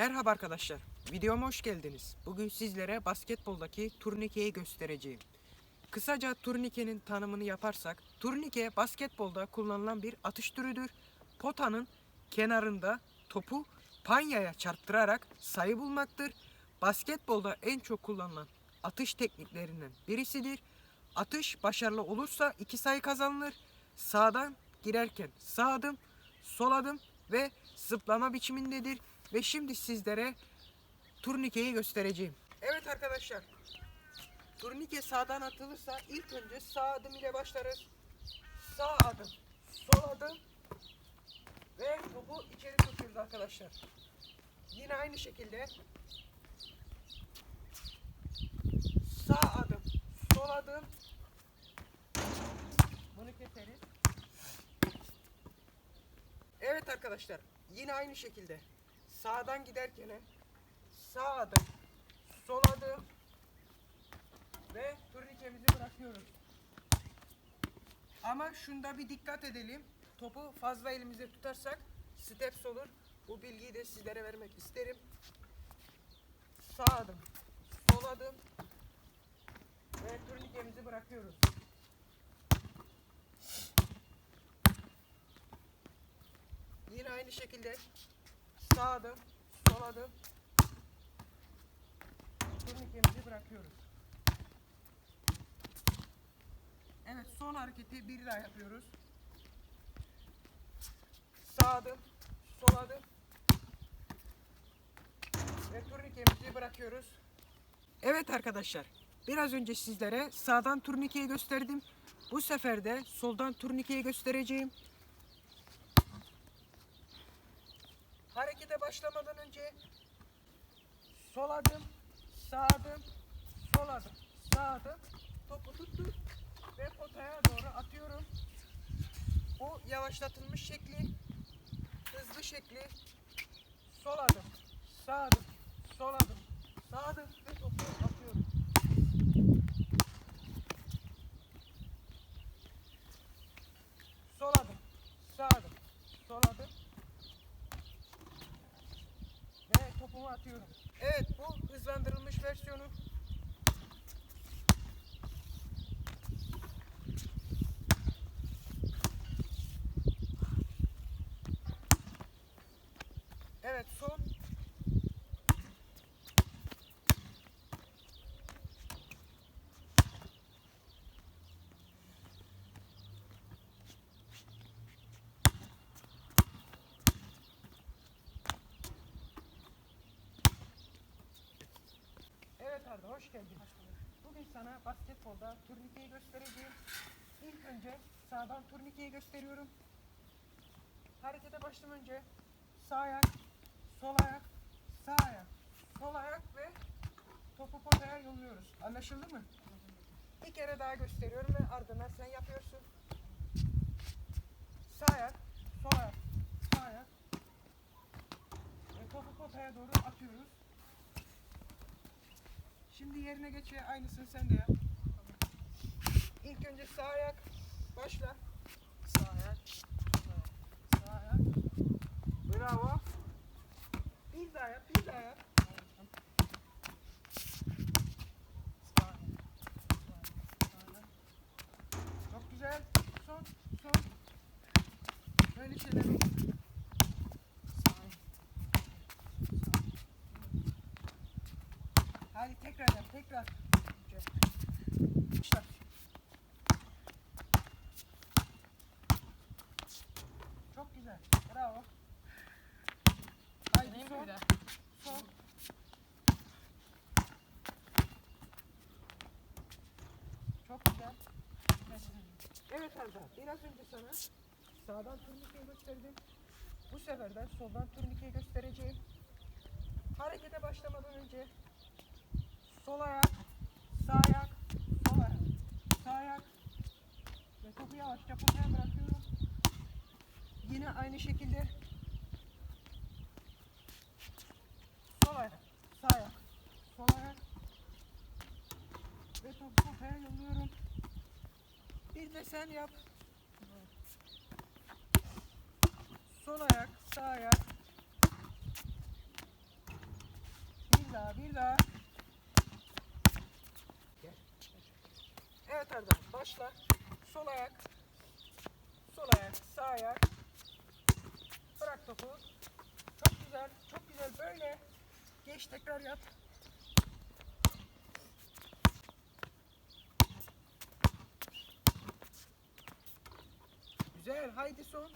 Merhaba arkadaşlar, videoma hoş geldiniz. Bugün sizlere basketboldaki turnikeyi göstereceğim. Kısaca turnikenin tanımını yaparsak, turnike basketbolda kullanılan bir atış türüdür. Potanın kenarında topu panyaya çarptırarak sayı bulmaktır. Basketbolda en çok kullanılan atış tekniklerinden birisidir. Atış başarılı olursa iki sayı kazanılır. Sağdan girerken sağ adım, sol adım ve zıplama biçimindedir. Ve şimdi sizlere turnikeyi göstereceğim. Evet arkadaşlar. Turnike sağdan atılırsa ilk önce sağ adım ile başlarız. Sağ adım, sol adım ve topu içeri tutuyoruz arkadaşlar. Yine aynı şekilde sağ adım, sol adım bunu keseriz. Evet arkadaşlar yine aynı şekilde sağdan giderken sağ adım, sol adım ve turnikemizi bırakıyoruz. Ama şunda bir dikkat edelim. Topu fazla elimizde tutarsak steps olur. Bu bilgiyi de sizlere vermek isterim. Sağ adım, sol adım ve turnikemizi bırakıyoruz. Yine aynı şekilde sağ adım, sol adım turnikemizi bırakıyoruz. Evet son hareketi bir daha yapıyoruz. Sağ adım, sol adım ve turnikemizi bırakıyoruz. Evet arkadaşlar biraz önce sizlere sağdan turnikeyi gösterdim. Bu sefer de soldan turnikeyi göstereceğim. Harekete başlamadan önce sol adım, sağ adım, sol adım, sağ adım. Topu tuttum ve potaya doğru atıyorum. Bu yavaşlatılmış şekli, hızlı şekli. Sol adım, sağ adım, sol adım, sağ adım ve topu atıyorum. Sol adım, sağ adım, sol adım, ve topumu atıyorum. Evet bu hızlandırılmış versiyonu. Evet son. Evet Arda hoş geldin. Bugün sana basketbolda turnikeyi göstereceğim. İlk önce sağdan turnikeyi gösteriyorum. Harekete başlamadan önce sağ ayak, sol ayak, sağ ayak, sol ayak ve topu potaya yolluyoruz. Anlaşıldı mı? Bir kere daha gösteriyorum ve ardından sen yapıyorsun. Sağ ayak, sol ayak, sağ ayak ve topu potaya doğru atıyoruz. Şimdi yerine geç ve aynısını sen de yap. İlk önce sağ ayak. Başla. Sağ ayak. Sağ ayak. Bravo. Bir daha yap, bir daha yap. Çok güzel. Son, son. Böyle şeyler olur. Sağ ayak. Hadi tekrar. Başla. Çok güzel. Bravo. Haydi son. Son. Çok güzel. Evet Arda, biraz önce sana sağdan turnikeyi gösterdim. Bu sefer de soldan turnikeyi göstereceğim. Harekete başlamadan önce sol ayak, sağ ayak, sol ayak, sağ ayak ve topu yavaşça potaya bırakıyorum. Yine aynı şekilde sol ayak, sağ ayak, sol ayak ve topu potaya yolluyorum. Bir de sen yap. Sol ayak, sağ ayak, Bir daha, bir daha. Evet Arda, başla. Sol ayak. Sol ayak, sağ ayak. Bırak topu. Çok güzel, çok güzel. Böyle. Geç tekrar yap. Güzel, haydi son.